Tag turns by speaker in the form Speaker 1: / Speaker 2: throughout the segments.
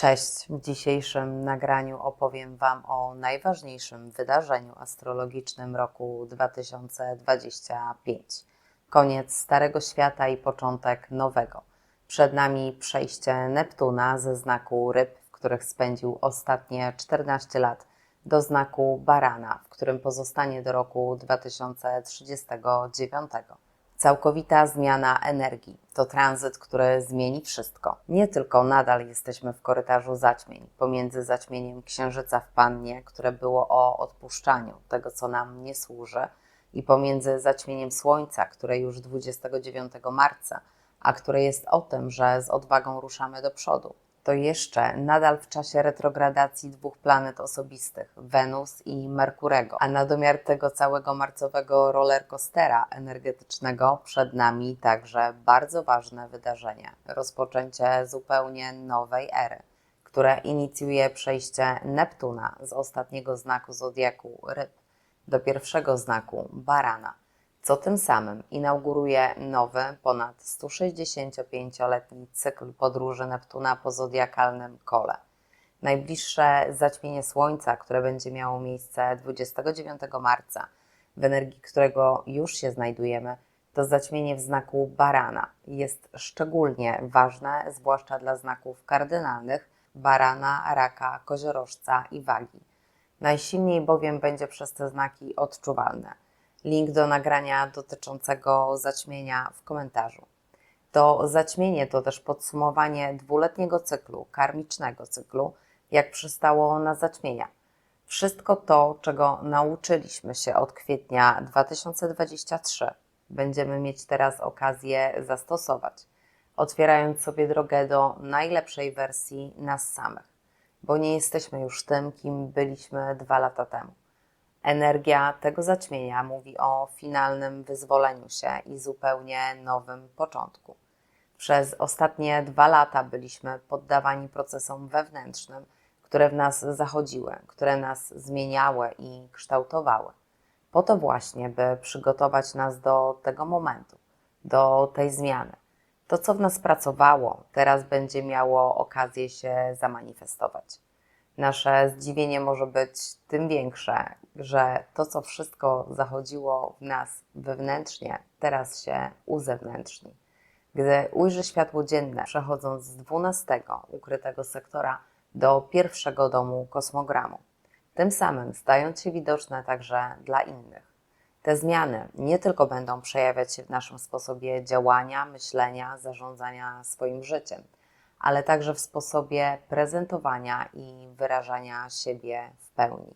Speaker 1: Cześć! W dzisiejszym nagraniu opowiem Wam o najważniejszym wydarzeniu astrologicznym roku 2025. Koniec Starego Świata i początek nowego. Przed nami przejście Neptuna ze znaku ryb, w których spędził ostatnie 14 lat, do znaku barana, w którym pozostanie do roku 2039. Całkowita zmiana energii to tranzyt, który zmieni wszystko. Nie tylko nadal jesteśmy w korytarzu zaćmień, pomiędzy zaćmieniem Księżyca w Pannie, które było o odpuszczaniu tego, co nam nie służy, i pomiędzy zaćmieniem Słońca, które już 29 marca, a które jest o tym, że z odwagą ruszamy do przodu to jeszcze nadal w czasie retrogradacji dwóch planet osobistych, Wenus i Merkurego, a na domiar tego całego marcowego rollercoastera energetycznego przed nami także bardzo ważne wydarzenie, rozpoczęcie zupełnie nowej ery, które inicjuje przejście Neptuna z ostatniego znaku zodiaku ryb do pierwszego znaku barana co tym samym inauguruje nowy, ponad 165-letni cykl podróży Neptuna po zodiakalnym kole. Najbliższe zaćmienie Słońca, które będzie miało miejsce 29 marca, w energii którego już się znajdujemy, to zaćmienie w znaku barana. Jest szczególnie ważne, zwłaszcza dla znaków kardynalnych barana, raka, koziorożca i wagi. Najsilniej bowiem będzie przez te znaki odczuwalne – link do nagrania dotyczącego zaćmienia w komentarzu. To zaćmienie to też podsumowanie dwuletniego cyklu, karmicznego cyklu, jak przystało na zaćmienia. Wszystko to, czego nauczyliśmy się od kwietnia 2023, będziemy mieć teraz okazję zastosować, otwierając sobie drogę do najlepszej wersji nas samych, bo nie jesteśmy już tym, kim byliśmy dwa lata temu. Energia tego zaćmienia mówi o finalnym wyzwoleniu się i zupełnie nowym początku. Przez ostatnie dwa lata byliśmy poddawani procesom wewnętrznym, które w nas zachodziły, które nas zmieniały i kształtowały. Po to właśnie, by przygotować nas do tego momentu, do tej zmiany. To, co w nas pracowało, teraz będzie miało okazję się zamanifestować nasze zdziwienie może być tym większe, że to, co wszystko zachodziło w nas wewnętrznie, teraz się uzewnętrzni. Gdy ujrzy światło dzienne, przechodząc z 12 ukrytego sektora do pierwszego domu kosmogramu, tym samym stając się widoczne także dla innych. Te zmiany nie tylko będą przejawiać się w naszym sposobie działania, myślenia, zarządzania swoim życiem – ale także w sposobie prezentowania i wyrażania siebie w pełni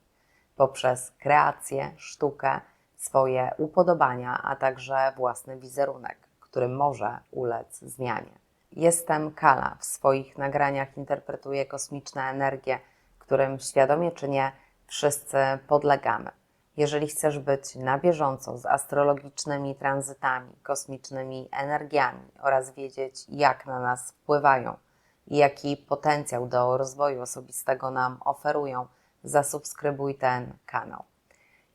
Speaker 1: poprzez kreację, sztukę, swoje upodobania, a także własny wizerunek, który może ulec zmianie. Jestem Kala. W swoich nagraniach interpretuję kosmiczne energie, którym świadomie czy nie wszyscy podlegamy. Jeżeli chcesz być na bieżąco z astrologicznymi tranzytami, kosmicznymi energiami oraz wiedzieć, jak na nas wpływają, i jaki potencjał do rozwoju osobistego nam oferują, zasubskrybuj ten kanał.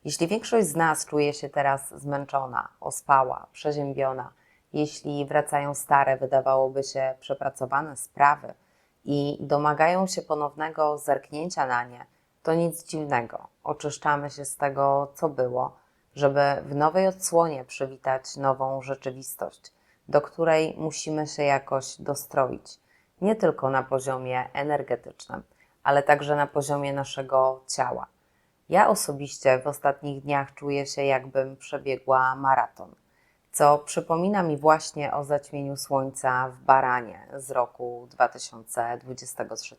Speaker 1: Jeśli większość z nas czuje się teraz zmęczona, ospała, przeziębiona, jeśli wracają stare, wydawałoby się przepracowane sprawy i domagają się ponownego zerknięcia na nie, to nic dziwnego. Oczyszczamy się z tego, co było, żeby w nowej odsłonie przywitać nową rzeczywistość, do której musimy się jakoś dostroić nie tylko na poziomie energetycznym, ale także na poziomie naszego ciała. Ja osobiście w ostatnich dniach czuję się, jakbym przebiegła maraton, co przypomina mi właśnie o zaćmieniu słońca w Baranie z roku 2023.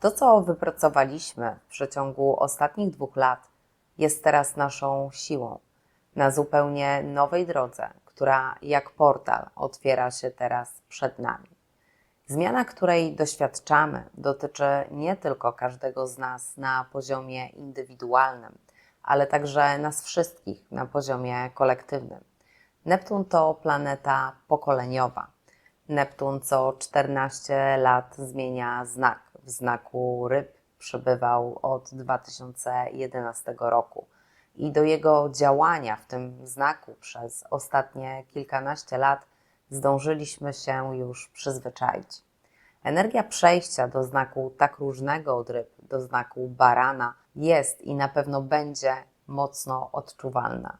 Speaker 1: To, co wypracowaliśmy w przeciągu ostatnich dwóch lat, jest teraz naszą siłą na zupełnie nowej drodze, która jak portal otwiera się teraz przed nami. Zmiana, której doświadczamy, dotyczy nie tylko każdego z nas na poziomie indywidualnym, ale także nas wszystkich na poziomie kolektywnym. Neptun to planeta pokoleniowa. Neptun co 14 lat zmienia znak. W znaku ryb przebywał od 2011 roku i do jego działania w tym znaku przez ostatnie kilkanaście lat zdążyliśmy się już przyzwyczaić. Energia przejścia do znaku tak różnego od ryb, do znaku barana, jest i na pewno będzie mocno odczuwalna.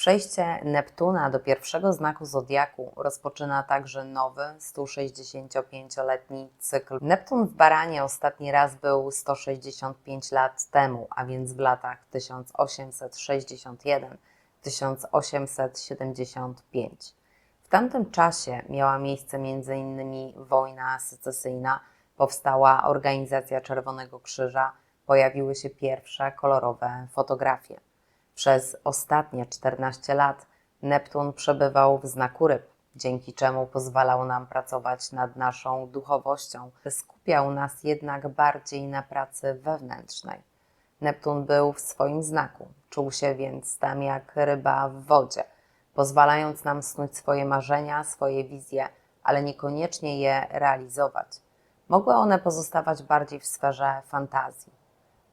Speaker 1: Przejście Neptuna do pierwszego znaku zodiaku rozpoczyna także nowy 165-letni cykl. Neptun w Baranie ostatni raz był 165 lat temu, a więc w latach 1861-1875. Tamtym czasie miała miejsce m.in. wojna secesyjna, powstała Organizacja Czerwonego Krzyża, pojawiły się pierwsze kolorowe fotografie. Przez ostatnie 14 lat Neptun przebywał w znaku ryb, dzięki czemu pozwalał nam pracować nad naszą duchowością, skupiał nas jednak bardziej na pracy wewnętrznej. Neptun był w swoim znaku, czuł się więc tam jak ryba w wodzie, pozwalając nam snuć swoje marzenia, swoje wizje, ale niekoniecznie je realizować. Mogły one pozostawać bardziej w sferze fantazji.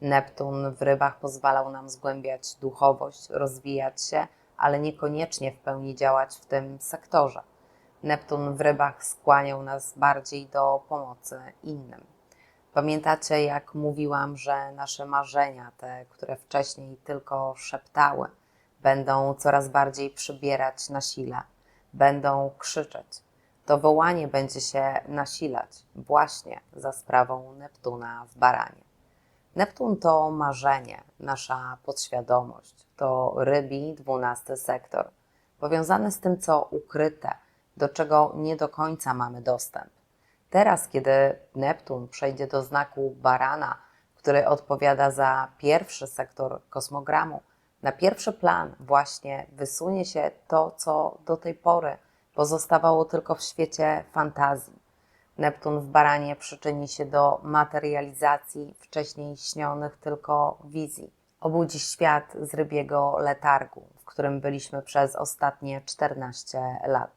Speaker 1: Neptun w rybach pozwalał nam zgłębiać duchowość, rozwijać się, ale niekoniecznie w pełni działać w tym sektorze. Neptun w rybach skłaniał nas bardziej do pomocy innym. Pamiętacie, jak mówiłam, że nasze marzenia, te, które wcześniej tylko szeptały, będą coraz bardziej przybierać na sile, będą krzyczeć. To wołanie będzie się nasilać właśnie za sprawą Neptuna w baranie. Neptun to marzenie, nasza podświadomość, to rybi dwunasty sektor, powiązane z tym, co ukryte, do czego nie do końca mamy dostęp. Teraz, kiedy Neptun przejdzie do znaku barana, który odpowiada za pierwszy sektor kosmogramu, na pierwszy plan właśnie wysunie się to, co do tej pory pozostawało tylko w świecie fantazji Neptun w baranie przyczyni się do materializacji wcześniej śnionych tylko wizji. Obudzi świat z rybiego letargu, w którym byliśmy przez ostatnie 14 lat.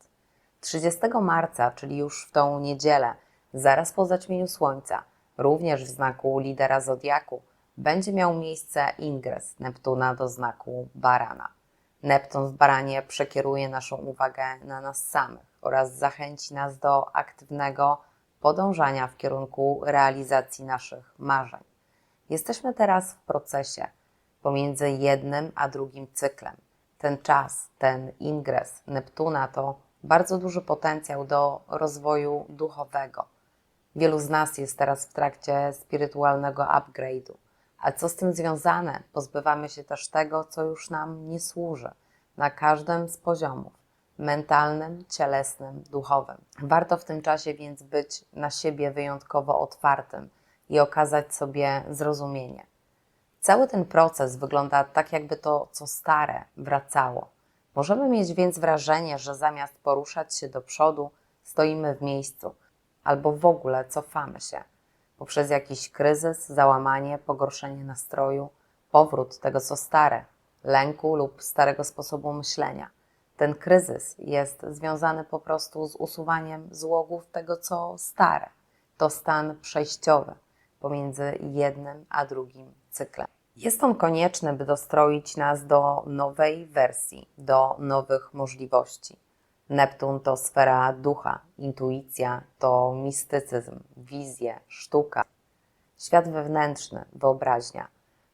Speaker 1: 30 marca, czyli już w tą niedzielę, zaraz po zaćmieniu słońca, również w znaku lidera zodiaku, będzie miał miejsce ingres Neptuna do znaku barana. Neptun w baranie przekieruje naszą uwagę na nas samych oraz zachęci nas do aktywnego podążania w kierunku realizacji naszych marzeń. Jesteśmy teraz w procesie pomiędzy jednym a drugim cyklem. Ten czas, ten ingres Neptuna to bardzo duży potencjał do rozwoju duchowego. Wielu z nas jest teraz w trakcie spirytualnego upgrade'u. A co z tym związane? Pozbywamy się też tego, co już nam nie służy na każdym z poziomów mentalnym, cielesnym, duchowym. Warto w tym czasie więc być na siebie wyjątkowo otwartym i okazać sobie zrozumienie. Cały ten proces wygląda tak, jakby to, co stare, wracało. Możemy mieć więc wrażenie, że zamiast poruszać się do przodu, stoimy w miejscu albo w ogóle cofamy się poprzez jakiś kryzys, załamanie, pogorszenie nastroju, powrót tego, co stare, lęku lub starego sposobu myślenia ten kryzys jest związany po prostu z usuwaniem złogów tego, co stare. To stan przejściowy pomiędzy jednym a drugim cyklem. Jest on konieczny, by dostroić nas do nowej wersji, do nowych możliwości. Neptun to sfera ducha, intuicja to mistycyzm, wizje, sztuka, świat wewnętrzny, wyobraźnia.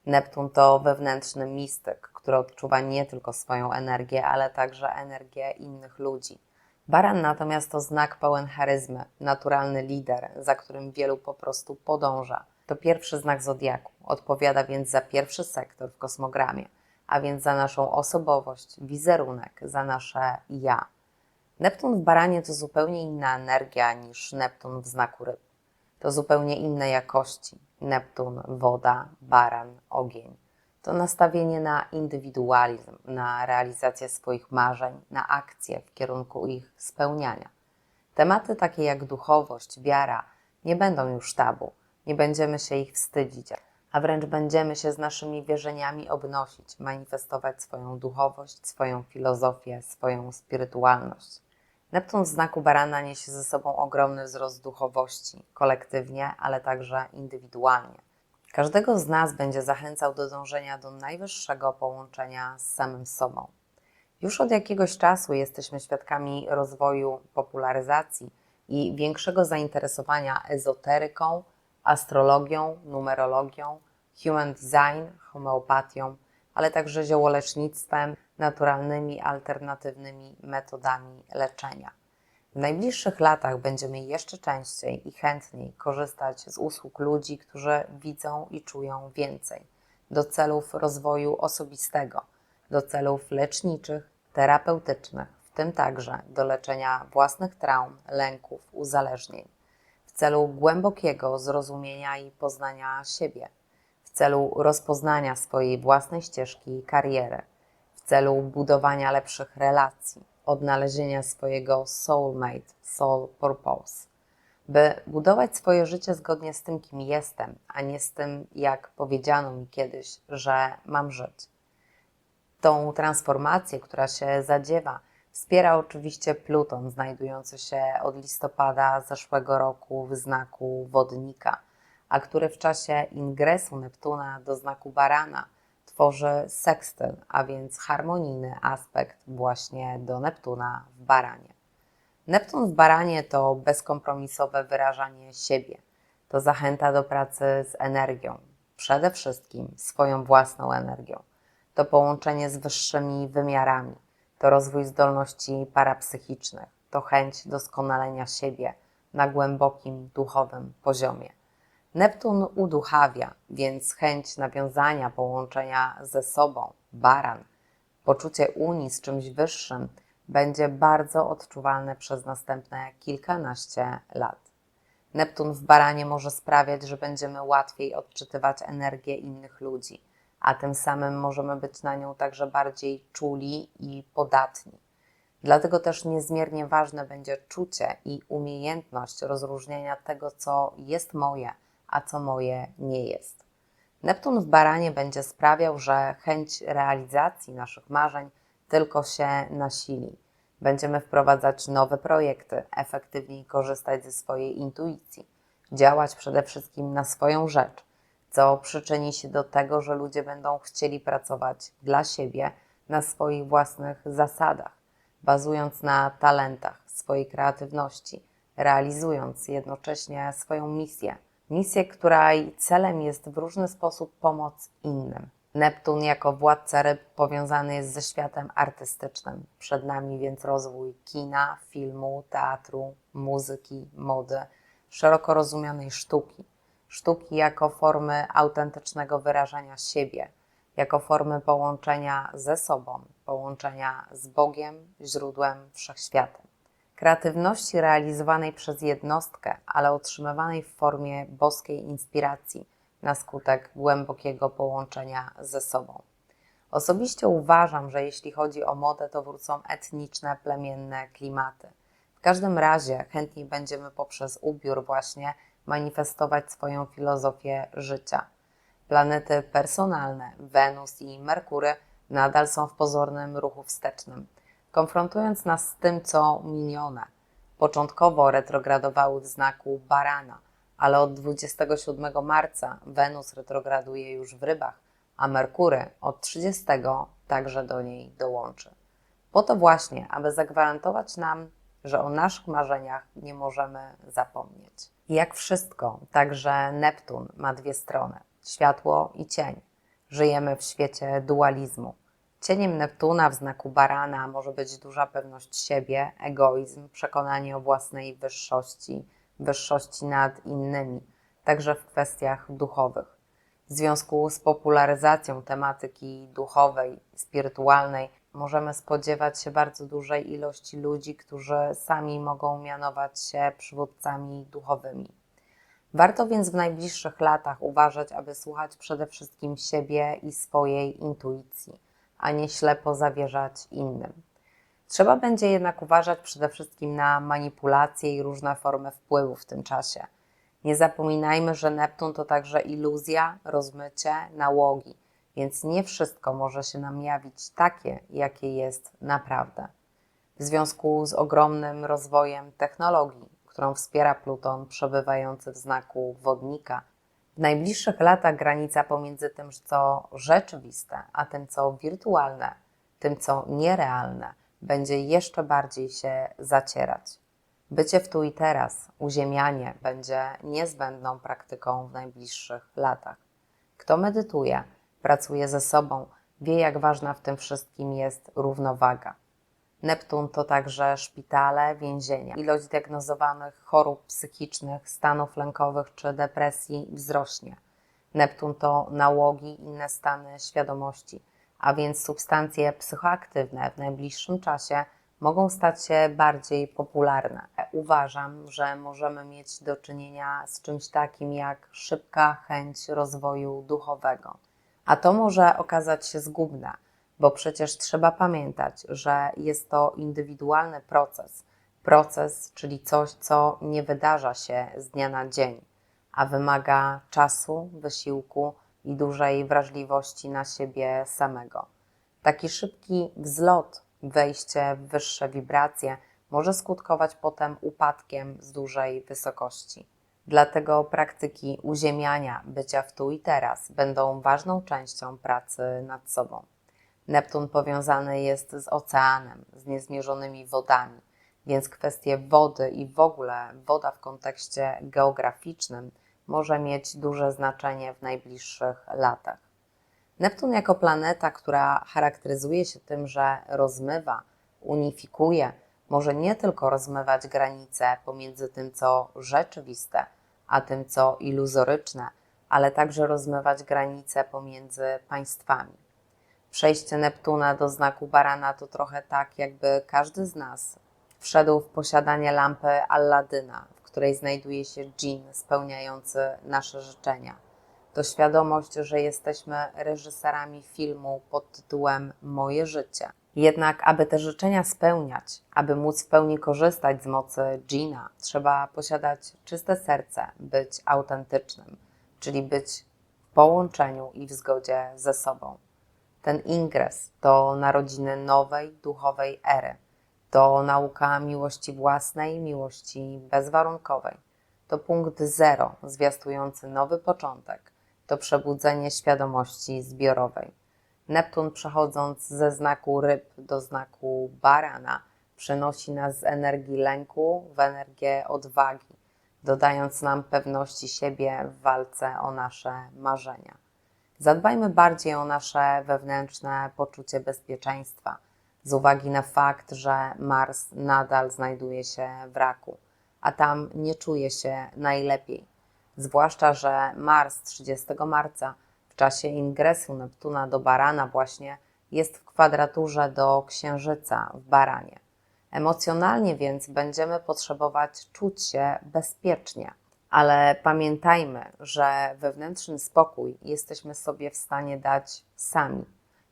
Speaker 1: Neptun to wewnętrzny mistyk, który odczuwa nie tylko swoją energię, ale także energię innych ludzi. Baran natomiast to znak pełen charyzmy, naturalny lider, za którym wielu po prostu podąża. To pierwszy znak zodiaku, odpowiada więc za pierwszy sektor w kosmogramie, a więc za naszą osobowość, wizerunek, za nasze ja. Neptun w baranie to zupełnie inna energia niż Neptun w znaku ryb. To zupełnie inne jakości. Neptun, woda, baran, ogień to nastawienie na indywidualizm, na realizację swoich marzeń, na akcje w kierunku ich spełniania. Tematy takie jak duchowość, wiara nie będą już tabu, nie będziemy się ich wstydzić, a wręcz będziemy się z naszymi wierzeniami obnosić, manifestować swoją duchowość, swoją filozofię, swoją spirytualność. Neptun w znaku barana niesie ze sobą ogromny wzrost duchowości, kolektywnie, ale także indywidualnie. Każdego z nas będzie zachęcał do dążenia do najwyższego połączenia z samym sobą. Już od jakiegoś czasu jesteśmy świadkami rozwoju popularyzacji i większego zainteresowania ezoteryką, astrologią, numerologią, human design, homeopatią, ale także ziołolecznictwem, naturalnymi, alternatywnymi metodami leczenia. W najbliższych latach będziemy jeszcze częściej i chętniej korzystać z usług ludzi, którzy widzą i czują więcej, do celów rozwoju osobistego, do celów leczniczych, terapeutycznych, w tym także do leczenia własnych traum, lęków, uzależnień, w celu głębokiego zrozumienia i poznania siebie, w celu rozpoznania swojej własnej ścieżki kariery, celu budowania lepszych relacji, odnalezienia swojego soulmate, soul purpose, by budować swoje życie zgodnie z tym, kim jestem, a nie z tym, jak powiedziano mi kiedyś, że mam żyć. Tą transformację, która się zadziewa, wspiera oczywiście Pluton, znajdujący się od listopada zeszłego roku w znaku wodnika, a który w czasie ingresu Neptuna do znaku barana tworzy sekstyl, a więc harmonijny aspekt właśnie do Neptuna w baranie. Neptun w baranie to bezkompromisowe wyrażanie siebie, to zachęta do pracy z energią, przede wszystkim swoją własną energią, to połączenie z wyższymi wymiarami, to rozwój zdolności parapsychicznych, to chęć doskonalenia siebie na głębokim duchowym poziomie. Neptun uduchawia, więc chęć nawiązania połączenia ze sobą, baran, poczucie unii z czymś wyższym będzie bardzo odczuwalne przez następne kilkanaście lat. Neptun w baranie może sprawiać, że będziemy łatwiej odczytywać energię innych ludzi, a tym samym możemy być na nią także bardziej czuli i podatni. Dlatego też niezmiernie ważne będzie czucie i umiejętność rozróżnienia tego, co jest moje – a co moje nie jest. Neptun w baranie będzie sprawiał, że chęć realizacji naszych marzeń tylko się nasili. Będziemy wprowadzać nowe projekty, efektywniej korzystać ze swojej intuicji, działać przede wszystkim na swoją rzecz, co przyczyni się do tego, że ludzie będą chcieli pracować dla siebie na swoich własnych zasadach, bazując na talentach, swojej kreatywności, realizując jednocześnie swoją misję misję, której celem jest w różny sposób pomoc innym. Neptun jako władca ryb powiązany jest ze światem artystycznym. Przed nami więc rozwój kina, filmu, teatru, muzyki, mody, szeroko rozumianej sztuki. Sztuki jako formy autentycznego wyrażania siebie, jako formy połączenia ze sobą, połączenia z Bogiem, źródłem wszechświatem kreatywności realizowanej przez jednostkę, ale otrzymywanej w formie boskiej inspiracji na skutek głębokiego połączenia ze sobą. Osobiście uważam, że jeśli chodzi o modę, to wrócą etniczne, plemienne klimaty. W każdym razie chętniej będziemy poprzez ubiór właśnie manifestować swoją filozofię życia. Planety personalne, Wenus i Merkury, nadal są w pozornym ruchu wstecznym konfrontując nas z tym, co minione. Początkowo retrogradowały w znaku barana, ale od 27 marca Wenus retrograduje już w rybach, a Merkury od 30 także do niej dołączy. Po to właśnie, aby zagwarantować nam, że o naszych marzeniach nie możemy zapomnieć. Jak wszystko, także Neptun ma dwie strony światło i cień. Żyjemy w świecie dualizmu Cieniem Neptuna w znaku barana może być duża pewność siebie, egoizm, przekonanie o własnej wyższości, wyższości nad innymi, także w kwestiach duchowych. W związku z popularyzacją tematyki duchowej, spirytualnej, możemy spodziewać się bardzo dużej ilości ludzi, którzy sami mogą mianować się przywódcami duchowymi. Warto więc w najbliższych latach uważać, aby słuchać przede wszystkim siebie i swojej intuicji a nie ślepo zawierzać innym. Trzeba będzie jednak uważać przede wszystkim na manipulacje i różne formy wpływu w tym czasie. Nie zapominajmy, że Neptun to także iluzja, rozmycie, nałogi, więc nie wszystko może się nam jawić takie, jakie jest naprawdę. W związku z ogromnym rozwojem technologii, którą wspiera Pluton przebywający w znaku wodnika, w najbliższych latach granica pomiędzy tym, co rzeczywiste, a tym, co wirtualne, tym, co nierealne, będzie jeszcze bardziej się zacierać. Bycie w tu i teraz, uziemianie będzie niezbędną praktyką w najbliższych latach. Kto medytuje, pracuje ze sobą, wie, jak ważna w tym wszystkim jest równowaga. Neptun to także szpitale, więzienia. Ilość diagnozowanych chorób psychicznych, stanów lękowych czy depresji wzrośnie. Neptun to nałogi inne stany świadomości, a więc substancje psychoaktywne w najbliższym czasie mogą stać się bardziej popularne. Uważam, że możemy mieć do czynienia z czymś takim jak szybka chęć rozwoju duchowego. A to może okazać się zgubne, bo przecież trzeba pamiętać, że jest to indywidualny proces. Proces, czyli coś, co nie wydarza się z dnia na dzień, a wymaga czasu, wysiłku i dużej wrażliwości na siebie samego. Taki szybki wzlot wejście w wyższe wibracje może skutkować potem upadkiem z dużej wysokości. Dlatego praktyki uziemiania, bycia w tu i teraz będą ważną częścią pracy nad sobą. Neptun powiązany jest z oceanem, z niezmierzonymi wodami, więc kwestie wody i w ogóle woda w kontekście geograficznym może mieć duże znaczenie w najbliższych latach. Neptun jako planeta, która charakteryzuje się tym, że rozmywa, unifikuje, może nie tylko rozmywać granice pomiędzy tym, co rzeczywiste, a tym, co iluzoryczne, ale także rozmywać granice pomiędzy państwami. Przejście Neptuna do znaku barana to trochę tak, jakby każdy z nas wszedł w posiadanie lampy Alladyna, w której znajduje się dżin spełniający nasze życzenia to świadomość, że jesteśmy reżyserami filmu pod tytułem Moje życie. Jednak, aby te życzenia spełniać, aby móc w pełni korzystać z mocy Gina, trzeba posiadać czyste serce, być autentycznym, czyli być w połączeniu i w zgodzie ze sobą. Ten ingres to narodziny nowej, duchowej ery. To nauka miłości własnej, miłości bezwarunkowej. To punkt zero, zwiastujący nowy początek to przebudzenie świadomości zbiorowej. Neptun, przechodząc ze znaku ryb do znaku barana, przenosi nas z energii lęku w energię odwagi, dodając nam pewności siebie w walce o nasze marzenia. Zadbajmy bardziej o nasze wewnętrzne poczucie bezpieczeństwa, z uwagi na fakt, że Mars nadal znajduje się w raku, a tam nie czuje się najlepiej Zwłaszcza, że Mars 30 marca w czasie ingresu Neptuna do Barana właśnie jest w kwadraturze do Księżyca w Baranie. Emocjonalnie więc będziemy potrzebować czuć się bezpiecznie, ale pamiętajmy, że wewnętrzny spokój jesteśmy sobie w stanie dać sami,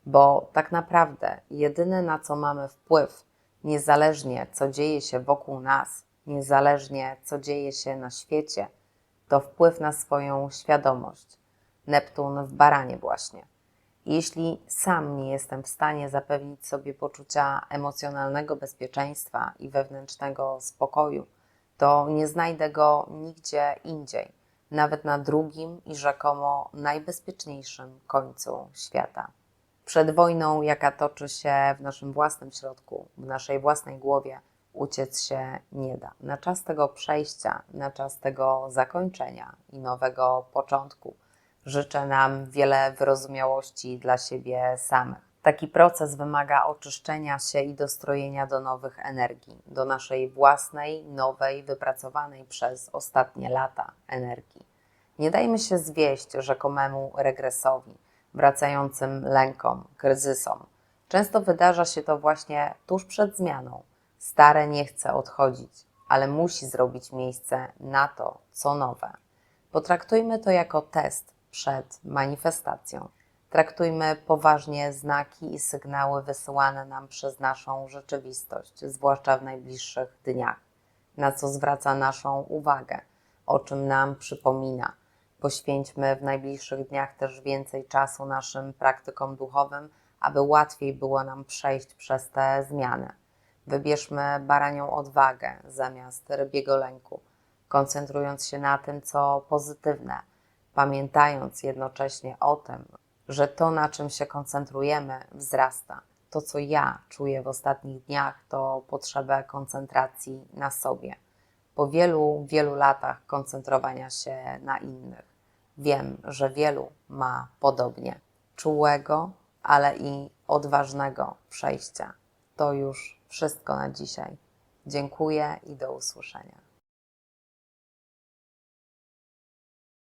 Speaker 1: bo tak naprawdę jedyne na co mamy wpływ, niezależnie co dzieje się wokół nas, niezależnie co dzieje się na świecie, to wpływ na swoją świadomość. Neptun w baranie właśnie. Jeśli sam nie jestem w stanie zapewnić sobie poczucia emocjonalnego bezpieczeństwa i wewnętrznego spokoju, to nie znajdę go nigdzie indziej, nawet na drugim i rzekomo najbezpieczniejszym końcu świata. Przed wojną, jaka toczy się w naszym własnym środku, w naszej własnej głowie, uciec się nie da. Na czas tego przejścia, na czas tego zakończenia i nowego początku życzę nam wiele wyrozumiałości dla siebie samych. Taki proces wymaga oczyszczenia się i dostrojenia do nowych energii, do naszej własnej, nowej, wypracowanej przez ostatnie lata energii. Nie dajmy się zwieść rzekomemu regresowi, wracającym lękom, kryzysom. Często wydarza się to właśnie tuż przed zmianą, Stare nie chce odchodzić, ale musi zrobić miejsce na to, co nowe. Potraktujmy to jako test przed manifestacją. Traktujmy poważnie znaki i sygnały wysyłane nam przez naszą rzeczywistość, zwłaszcza w najbliższych dniach, na co zwraca naszą uwagę, o czym nam przypomina. Poświęćmy w najbliższych dniach też więcej czasu naszym praktykom duchowym, aby łatwiej było nam przejść przez te zmiany. Wybierzmy baranią odwagę zamiast rybiego lęku, koncentrując się na tym, co pozytywne, pamiętając jednocześnie o tym, że to, na czym się koncentrujemy, wzrasta. To, co ja czuję w ostatnich dniach, to potrzebę koncentracji na sobie. Po wielu, wielu latach koncentrowania się na innych, wiem, że wielu ma podobnie czułego, ale i odważnego przejścia. To już wszystko na dzisiaj. Dziękuję i do usłyszenia.